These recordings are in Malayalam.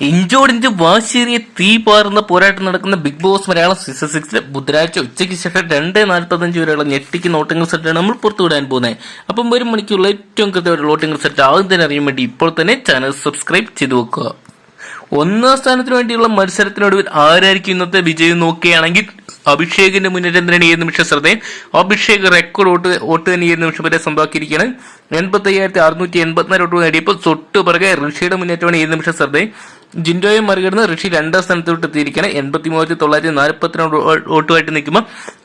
ഇഞ്ചോടിഞ്ച് വാശേറിയ തീ പാറുന്ന പോരാട്ടം നടക്കുന്ന Bigg Boss Malayalam season six ബുധനാഴ്ച ഉച്ചയ്ക്ക് ശേഷം രണ്ട് നാൽപ്പത്തഞ്ച് വരെയുള്ള ഞെട്ടിക്കുന്ന വോട്ടിംഗ് സെറ്റാണ് നമ്മൾ പുറത്തുവിടാൻ പോകുന്നത്. അപ്പം ഒരു മണിക്കുള്ള ഏറ്റവും കൃത്യമായിട്ടുള്ള വോട്ടിംഗ് സെറ്റ് ആദ്യം തന്നെ അറിയാൻ വേണ്ടി ഇപ്പോൾ തന്നെ ചാനൽ സബ്സ്ക്രൈബ് ചെയ്തു വെക്കുക. ഒന്നാം സ്ഥാനത്തിന് വേണ്ടിയുള്ള മത്സരത്തിനൊടുവിൽ ആരായിരിക്കും ഇന്നത്തെ വിജയം നോക്കുകയാണെങ്കിൽ അഭിഷേകിന്റെ മുന്നേറ്റം തന്നെയാണ് നിമിഷം ശ്രദ്ധയും അഭിഷേക് റെക്കോർഡ് വോട്ട് വോട്ട് തന്നെ ഈ നിമിഷം വരെ സ്വന്തമാക്കിയിരിക്കുകയാണ് എൺപത്തി അയ്യായിരത്തി അറുന്നൂറ്റി എൺപത്തിനാല് വോട്ട് നേടിയപ്പോൾ തൊട്ട് പിറകെ ഋഷിയുടെ മുന്നേറ്റമാണ് ഈ നിമിഷം ശ്രദ്ധയും ജിൻഡോയെ മറികടന്ന് ഋഷി രണ്ടാം സ്ഥാനത്തോട്ട് എത്തിയിരിക്കുകയാണ്. എൺപത്തി മൂവായിരത്തി തൊള്ളായിരത്തി നാൽപ്പത്തിരണ്ട് വോട്ടുമായിട്ട് നിൽക്കുമ്പോൾ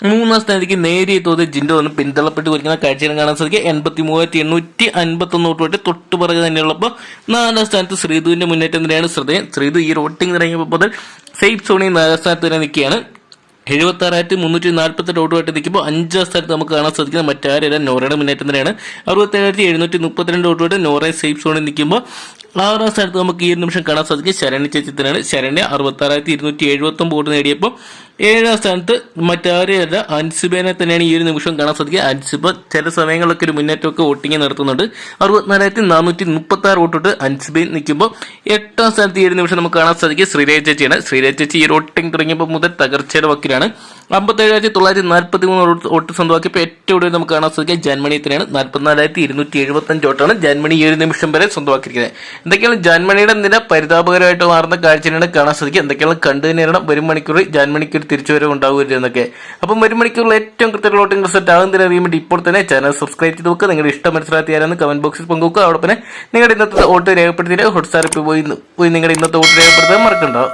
മൂന്നാം സ്ഥാനത്തേക്ക് നേരിയ തോതിൽ ജിൻഡോ ഒന്ന് പിന്തള്ളപ്പെട്ട് വരുന്ന കാഴ്ചകളും കാണാൻ സാധിക്കും. എൺപത്തി മൂവായിരത്തി എണ്ണൂറ്റി അൻപത്തി ഒന്ന് വോട്ടുമായിട്ട് തൊട്ട് പിറകെ തന്നെയുള്ളപ്പോൾ നാലാം സ്ഥാനത്ത് ശ്രീധുവിന്റെ മുന്നേറ്റം തന്നെയാണ് ശ്രദ്ധേയം. ശ്രീധു ഈ വോട്ടിംഗ് തുടങ്ങിയപ്പോൾ മുതൽ സേഫ് സോണി നാലാം സ്ഥാനത്ത് തന്നെ നിൽക്കുകയാണ്. എഴുപത്തി ആറായിരത്തി മുന്നൂറ്റി നാൽപ്പത്തെട്ട് വോട്ടുമായിട്ട് നിൽക്കുമ്പോൾ അഞ്ചാം സ്ഥാനത്ത് നമുക്ക് കാണാൻ സാധിക്കുന്നത് മറ്റാരല്ല നോറയുടെ മുന്നേറ്റം തന്നെയാണ്. അറുപത്തി ഏഴായിരത്തി എഴുന്നൂറ്റി മുപ്പത്തിരണ്ട് വോട്ടുമായിട്ട് നോറ സേഫ് സോണിൽ നിൽക്കുമ്പോൾ ആറാം സ്ഥാനത്ത് നമുക്ക് ഈ ഒരു നിമിഷം കാണാൻ സാധിക്കും. ശരണ്യ ചേച്ചി തന്നെയാണ് ശരണ്യ അറുപത്താറായിരത്തി ഇരുന്നൂറ്റി എഴുപത്തൊമ്പത് വോട്ട് നേടിയപ്പോൾ ഏഴാം സ്ഥാനത്ത് മറ്റാരെയല്ല അൻസിബേനെ തന്നെയാണ് ഈ ഒരു നിമിഷം കാണാൻ സാധിക്കുക. അൻസിബ ചില സമയങ്ങളിലൊക്കെ ഒരു മുന്നേറ്റമൊക്കെ വോട്ടിംഗ് നടത്തുന്നുണ്ട്. അറുപത്തിനാലായിരത്തി നാനൂറ്റി മുപ്പത്തി ആറ് വോട്ടിട്ട് അൻസിബേൻ നിൽക്കുമ്പോൾ എട്ടാം സ്ഥാനത്ത് ഈ ഒരു നിമിഷം നമുക്ക് കാണാൻ സാധിക്കുക ശ്രീരാജ് ചേച്ചിയാണ്. ശ്രീരാജ് ചേച്ചി ഈ വോട്ടിംഗ് തുടങ്ങിയപ്പോൾ മുതൽ തകർച്ചയുടെ വക്കിലാണ്. അമ്പത്തേഴായിരത്തി തൊള്ളായിരത്തി നാൽപ്പത്തി മൂന്ന് വോട്ട് സ്വന്തമാക്കിയപ്പോൾ ഏറ്റവും കൂടുതൽ നമുക്ക് കാണാൻ സാധിക്കുക തന്നെയാണ് നാൽപ്പത്തിനാലായിരത്തി ഇരുന്നൂറ്റി എഴുപത്തഞ്ച് വോട്ടാണ് ജർമ്മനി ഈ ഒരു നിമിഷം വരെ സ്വന്തമാക്കിയിരിക്കുന്നത്. എന്തൊക്കെയാണ് ജർമ്മനിയുടെ നില? പരിതാപകരമായിട്ട് മാറുന്ന കാഴ്ചയാണ് കാണാൻ സാധിക്കുക. എന്തൊക്കെയാണ് കണ്ടു തന്നെയാണ് വരും മണിക്കൂറിൽ ജർമ്മനിക്ക് ഒരു തിരിച്ചുവരവ് ഉണ്ടാവുകയില്ല എന്നൊക്കെ. അപ്പം വരും മണിക്കൂറിൽ ഏറ്റവും കൃത്യമുള്ള വോട്ടിംഗ് റിസൾട്ട് ആകുന്നതിന് അറിയാൻ വേണ്ടി ഇപ്പോൾ തന്നെ ചാനൽ സബ്സ്ക്രൈബ് ചെയ്ത് നോക്കുക. നിങ്ങളുടെ ഇഷ്ടം മനസ്സിലാക്കി ആരാന്ന് കമന്റ് ബോക്സിൽ പങ്കുവെക്കുക. അതോടൊപ്പം തന്നെ നിങ്ങളുടെ ഇന്നത്തെ വോട്ട് രേഖപ്പെടുത്തിയിട്ട് ഹോട്ട്സ്റ്റാറിൽ പോയി പോയി നിങ്ങളുടെ ഇന്നത്തെ വോട്ട് രേഖപ്പെടുത്താൻ മറക്കണ്ടോ.